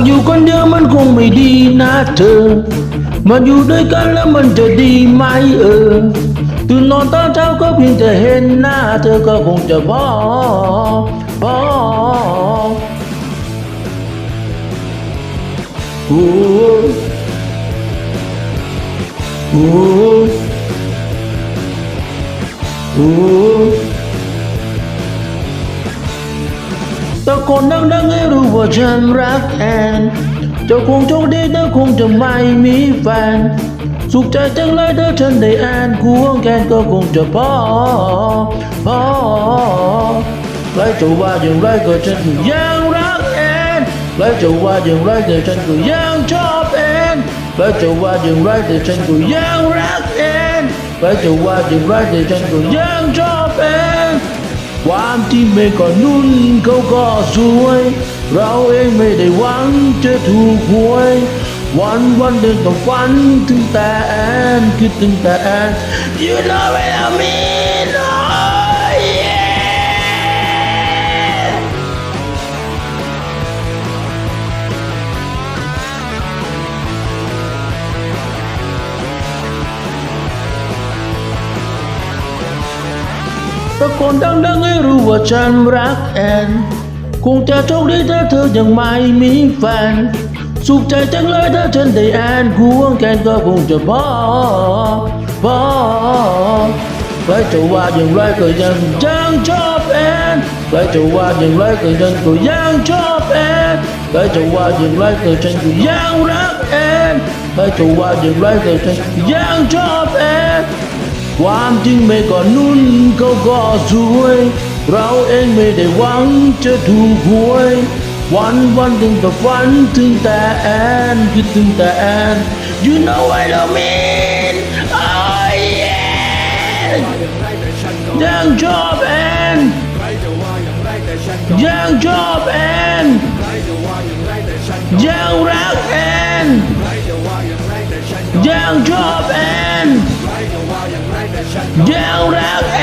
ากอยู่คนเดียวมันคงไม่ดีนะเธอ มาอยู่ด้วยกันแล้วมันจะดีไหมเออตื่นนอนตอนเช้าก็เพียงแต่เห็นหน้าเธอก็คงจะพอพอโอ้โอ้โอ้ ตะโกนดังๆให้รู้ว่าฉันรักแอนเจ้าคงโชคดีเธอคงจะไม่มีแฟน สุขใจจังเลยถ้าฉันได้แอนควงแกนก็คงจะพอพอใครจะว่าอย่างไรก็ฉันก็ยังรักแอนใครจะว่าอย่างไรแต่ฉันก็ยังชอบแอนใครจะว่าอย่างไรแต่ฉันก็ยังรักแอนใครจะว่าอย่างไรแต่ฉันก็ยังชอบแอน ความที่ไม่ก่อนนุ่นเขาก็สวย เราเองไม่ได้หวังจะถูกหวย วันวันเดินต้องฝันถึงแต่แอนคิดถึงแต่แอน You know what I mean ตะโกนดังๆให้รู้ว่าฉันรักแอนคงจะโชคดีถ้าเธอยังไม่มีแฟน สุขใจจังเลยถ้าฉันได้แอนควงแกนก็คงจะพอพอใครจะว่าอย่างไรก็ยังยังชอบแอนใครจะว่าอย่างไรก็ยังก็ยังชอบแอนใครจะว่าอย่างไรก็ฉันก็ยังรักแอนใครจะว่าอย่างไรก็ฉันยังชอบแอน ความจริงไม่ก่อนนุ่นเขาก็สวย เราเองไม่ได้หวังจะถูกหวย วันวันถึงแต่ฝันถึงแต่แอนคิดถึงแต่แอน You know what I mean oh yeah ยังชอบแอนยังชอบแอนยังรักแอนยังชอบแอน ยังรักแ